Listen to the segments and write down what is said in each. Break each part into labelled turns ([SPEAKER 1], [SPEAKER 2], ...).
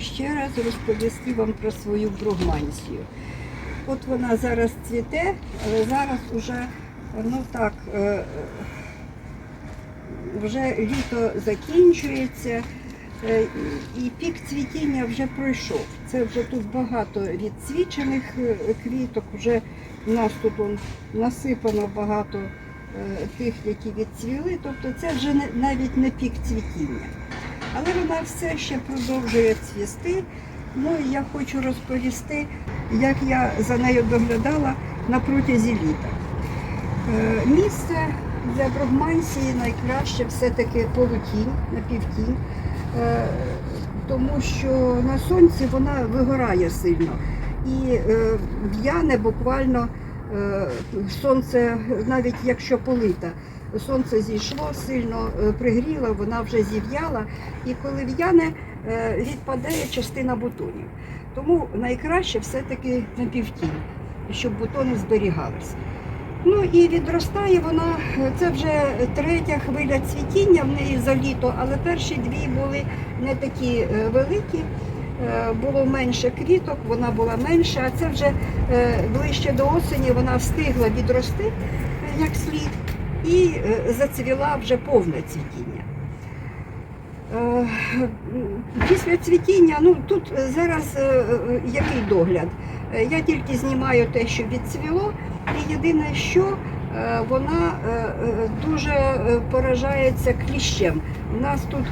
[SPEAKER 1] ще раз розповісти вам про свою бругмансію. От вона зараз цвіте, але зараз уже, ну так, е, вже літо закінчується е, і пік цвітіння вже пройшов. Це вже тут багато відцвічених е, квіток, вже у нас тут он, насипано багато тих, які відцвіли. Тобто це вже навіть не пік цвітіння. Але вона все ще продовжує цвісти. Ну і я хочу розповісти, як я за нею доглядала на протязі літа. Е, Місце для брогмансії найкраще все-таки полутінь, напівтінь, е, тому що на сонці вона вигорає сильно. І е, в'яне буквально е, сонце, навіть якщо полита, сонце зійшло сильно, е, пригріло, вона вже зів'яла, і коли в'яне, е, відпадає частина бутонів. Тому найкраще все-таки напівтінь, щоб бутони зберігались. Ну і відростає вона, це вже третя хвиля цвітіння в неї за літо, але перші дві були не такі е, великі, було менше квіток, вона була менша, а це вже ближче до осені вона встигла відрости як слід і е, зацвіла вже повне цвітіння. Е, Після цвітіння, ну тут зараз е, який догляд? Я тільки знімаю те, що відцвіло, і єдине, що вона дуже поражається кліщем. У нас тут,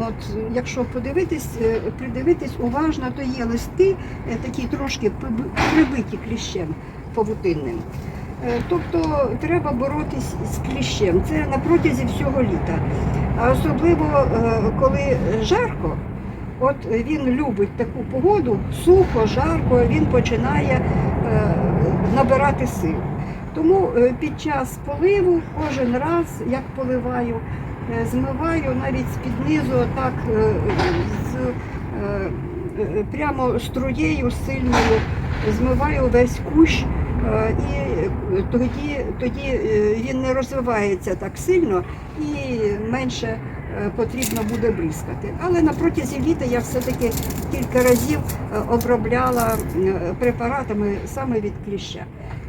[SPEAKER 1] от, якщо подивитись, придивитись уважно, то є листи такі трошки прибиті кліщем павутинним. Е, Тобто треба боротись з кліщем. Це на протязі всього літа. А особливо е, коли жарко, от він любить таку погоду, сухо, жарко, він починає е, набирати сил. Тому під час поливу кожен раз, як поливаю, змиваю навіть з-під низу так з, прямо струєю сильною, змиваю весь кущ. Е, І тоді, тоді е, він не розвивається так сильно і менше е, потрібно буде бризкати. Але на протязі літа я все-таки кілька разів обробляла препаратами саме від кліща.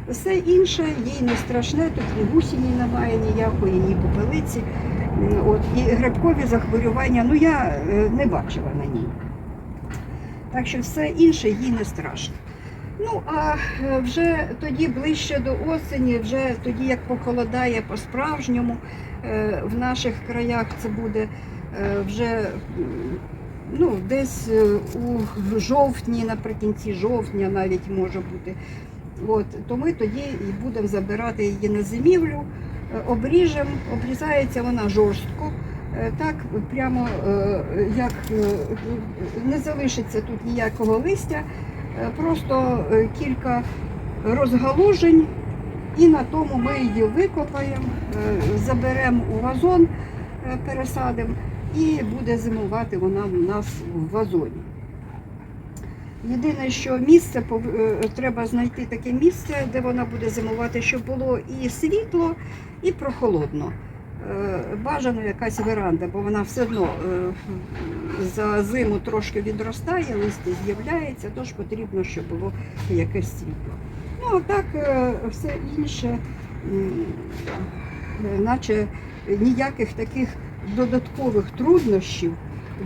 [SPEAKER 1] Все інше їй не страшне, тут ні гусіні немає ніякої, ні попелиці. От, і грибкові захворювання, ну я не бачила на ній. Так що все інше їй не страшно. Ну, а е, вже тоді ближче до осені, вже тоді як похолодає по-справжньому, е, в наших краях це буде е, вже ну, десь у жовтні, наприкінці жовтня навіть може бути. От, то ми тоді і будемо забирати її на зимівлю, обріжемо, обрізається вона жорстко. Так, прямо як не залишиться тут ніякого листя, просто е, кілька розгалужень, і на тому ми її викопаємо, е, заберемо у вазон, е, пересадимо, і буде зимувати вона у нас в вазоні. Єдине, що місце е, треба знайти таке місце, де вона буде зимувати, щоб було і світло, і прохолодно. Е, Бажано якась веранда, бо вона все одно е, за зиму трошки відростає, листя з'являється, тож потрібно, щоб було якесь світло. Ну а так е, все інше, наче ніяких таких додаткових труднощів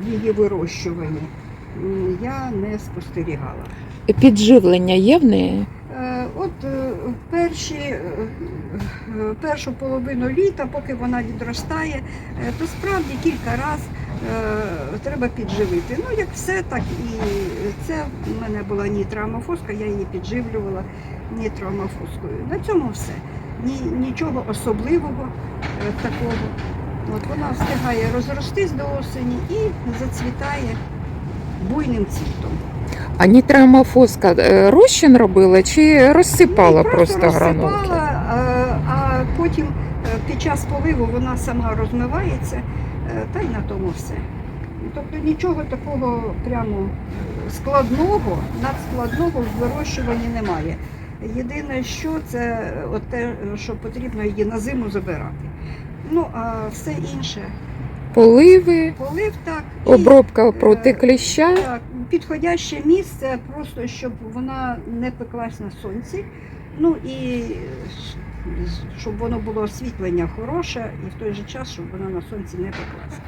[SPEAKER 1] в її вирощуванні я не спостерігала.
[SPEAKER 2] Підживлення є в неї?
[SPEAKER 1] Е, От е, перші, е, першу половину літа, поки вона відростає, то справді кілька разів треба підживити. Ну, як все, так і це в мене була нітроамофоска, я її підживлювала нітроамофоскою. На цьому все. Ні, нічого особливого такого. От вона встигає розростись до осені і зацвітає буйним цвітом.
[SPEAKER 2] А нітроамофоска е, розчин робила чи розсипала
[SPEAKER 1] Ні,
[SPEAKER 2] просто, гранулки?
[SPEAKER 1] розсипала, а, а потім е, під час поливу вона сама розмивається, е, та й на тому все. Тобто нічого такого прямо складного, надскладного в вирощуванні немає. Єдине, що це от те, що потрібно її на зиму забирати. Ну а все інше
[SPEAKER 2] Поливи,
[SPEAKER 1] Полив так. і,
[SPEAKER 2] обробка проти
[SPEAKER 1] е,
[SPEAKER 2] кліща.
[SPEAKER 1] Так, підходяще місце, просто щоб вона не пеклась на сонці. Ну і щоб воно було освітлення хороше і в той же час, щоб вона на сонці не пеклась.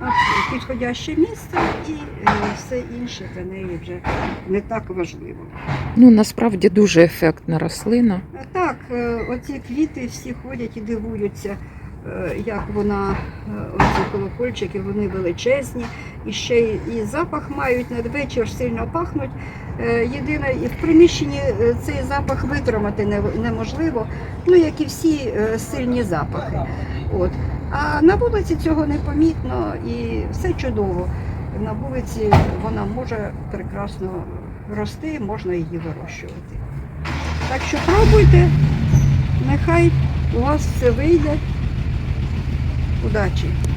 [SPEAKER 1] От підходяще місце і е, все інше для неї вже не так важливо.
[SPEAKER 2] Ну насправді дуже ефектна рослина.
[SPEAKER 1] А Так, е, оці квіти всі ходять і дивуються, е, як вона, е, оці колокольчики, вони величезні, і ще і запах мають надвечір сильно пахнуть. Е, Єдине, і в приміщенні е, цей запах витримати неможливо, ну як і всі е, сильні запахи. От. А на вулиці цього не помітно і все чудово. На вулиці вона може прекрасно рости, можна її вирощувати. Так що пробуйте, нехай у вас все вийде. faculdade.